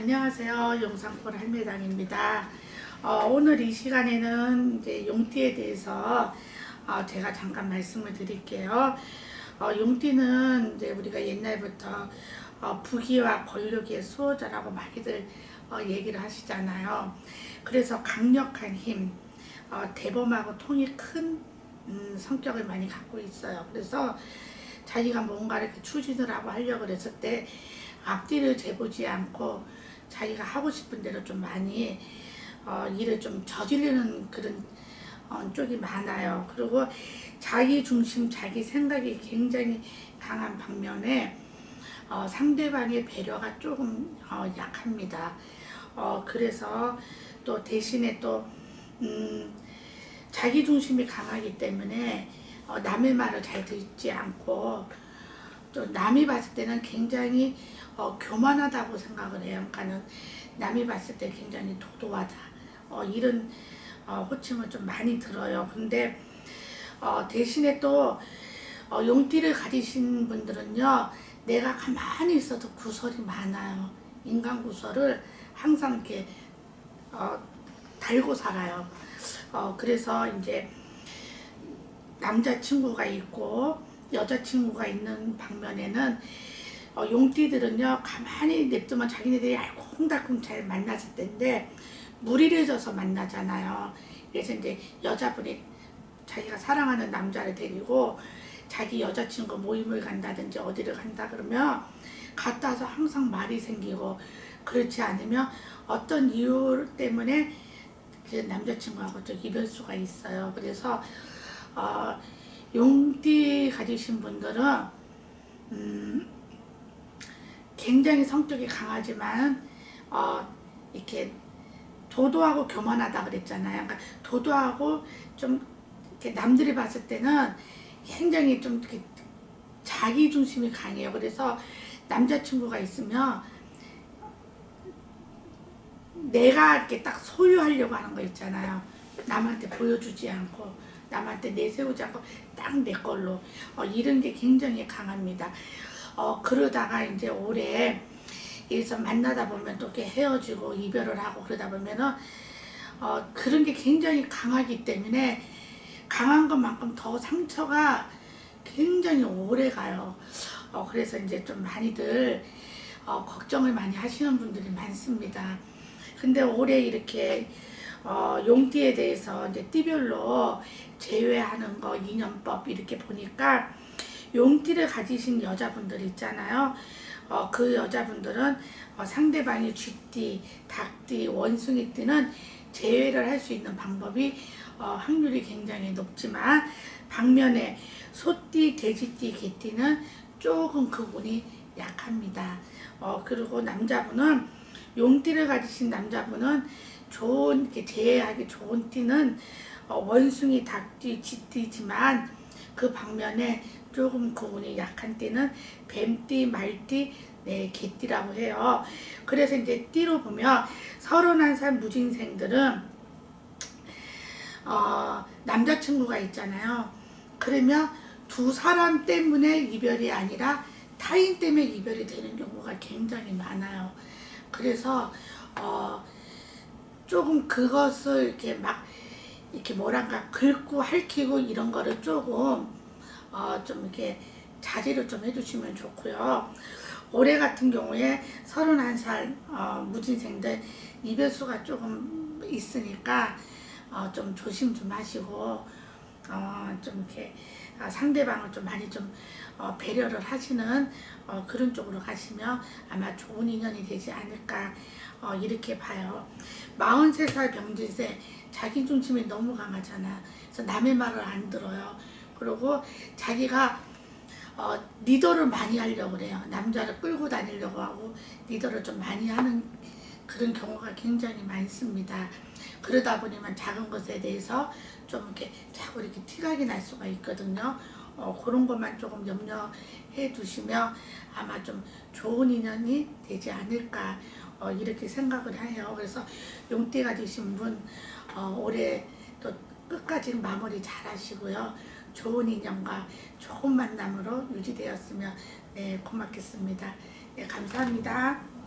안녕하세요. 용산골 할매당입니다. 어, 오늘 이 시간에는 이제 용띠에 대해서 어, 제가 잠깐 말씀을 드릴게요. 어, 용띠는 이제 우리가 옛날부터 어, 부귀와 권력의 수호자라고 많이들 어, 얘기를 하시잖아요. 그래서 강력한 힘, 어, 대범하고 통이 큰 음, 성격을 많이 갖고 있어요. 그래서 자기가 뭔가를 추진을 하고 하려고 그랬을 때 앞뒤를 재보지 않고 자기가 하고 싶은 대로 좀 많이 어, 일을 좀 저지르는 그런 어, 쪽이 많아요. 그리고 자기 중심, 자기 생각이 굉장히 강한 반면에 어, 상대방의 배려가 조금 어, 약합니다. 어, 그래서 또 대신에 또 음, 자기 중심이 강하기 때문에 어, 남의 말을 잘 듣지 않고 또 남이 봤을 때는 굉장히 어, 교만하다고 생각을 해요. 그러니까는 남이 봤을 때 굉장히 도도하다. 어, 이런 어, 호칭을 좀 많이 들어요. 근데 어, 대신에 또 어, 용띠를 가지신 분들은요, 내가 가만히 있어도 구설이 많아요. 인간 구설을 항상 이렇게 어, 달고 살아요. 어, 그래서 이제 남자친구가 있고 여자친구가 있는 방면에는 어, 용띠들은요 가만히 냅두면 자기네들이 알콩달콩 잘 만났을 텐데 무리를 져서 만나잖아요. 그래서 이제 여자분이 자기가 사랑하는 남자를 데리고 자기 여자친구 모임을 간다든지 어디를 간다 그러면 갔다 와서 항상 말이 생기고 그렇지 않으면 어떤 이유 때문에 그 남자친구하고 좀 이별 수가 있어요. 그래서 어, 용띠 가지신 분들은 음, 굉장히 성격이 강하지만 어, 이렇게 도도하고 교만하다 그랬잖아요. 그러니까 도도하고 좀 남들이 봤을 때는 굉장히 좀 자기 중심이 강해요. 그래서 남자친구가 있으면 내가 이렇게 딱 소유하려고 하는 거 있잖아요. 남한테 보여주지 않고 남한테 내세우지 않고 딱 내 걸로 어, 이런 게 굉장히 강합니다. 어, 그러다가 이제 올해 여기서 만나다 보면 또 이렇게 헤어지고 이별을 하고 그러다 보면은 어, 그런 게 굉장히 강하기 때문에 강한 것만큼 더 상처가 굉장히 오래 가요. 어, 그래서 이제 좀 많이들 어, 걱정을 많이 하시는 분들이 많습니다. 근데 올해 이렇게 어, 용띠에 대해서 이제 띠별로 제외하는 거 인연법 이렇게 보니까 용띠를 가지신 여자분들 있잖아요. 어, 그 여자분들은 어, 상대방이 쥐띠, 닭띠, 원숭이띠는 제외를 할 수 있는 방법이 어, 확률이 굉장히 높지만 반면에 소띠, 돼지띠, 개띠는 조금 그 운이 약합니다. 어, 그리고 남자분은 용띠를 가지신 남자분은 좋은 이렇게 제외하기 좋은 띠는 어, 원숭이, 닭띠, 쥐띠지만 그 방면에 조금 그 운이 약한 띠는 뱀띠, 말띠, 네, 개띠라고 해요. 그래서 이제 띠로 보면 31살 무진생들은 어, 남자친구가 있잖아요. 그러면 두 사람 때문에 이별이 아니라 타인 때문에 이별이 되는 경우가 굉장히 많아요. 그래서 어, 조금 그것을 이렇게 막 이렇게 뭐랄까 긁고 핥히고 이런 거를 조금 어, 좀 이렇게 자제를 좀 해주시면 좋고요. 올해 같은 경우에 31살 어, 무진생들 이별수가 조금 있으니까 어, 좀 조심 좀 하시고 어, 좀 이렇게 아, 상대방을 좀 많이 좀 어, 배려를 하시는 어, 그런 쪽으로 가시면 아마 좋은 인연이 되지 않을까 어, 이렇게 봐요. 43살 병진세 자기 중심이 너무 강하잖아. 그래서 남의 말을 안 들어요. 그리고 자기가 어, 리더를 많이 하려고 그래요. 남자를 끌고 다니려고 하고 리더를 좀 많이 하는 그런 경우가 굉장히 많습니다. 그러다 보니만 작은 것에 대해서 좀 이렇게 자꾸 이렇게 티각이 날 수가 있거든요. 어, 그런 것만 조금 염려해 두시면 아마 좀 좋은 인연이 되지 않을까 어, 이렇게 생각을 해요. 그래서 용띠가 되신 분 어, 올해 또 끝까지 마무리 잘 하시고요. 좋은 인연과 좋은 만남으로 유지되었으면 네, 고맙겠습니다. 네, 감사합니다.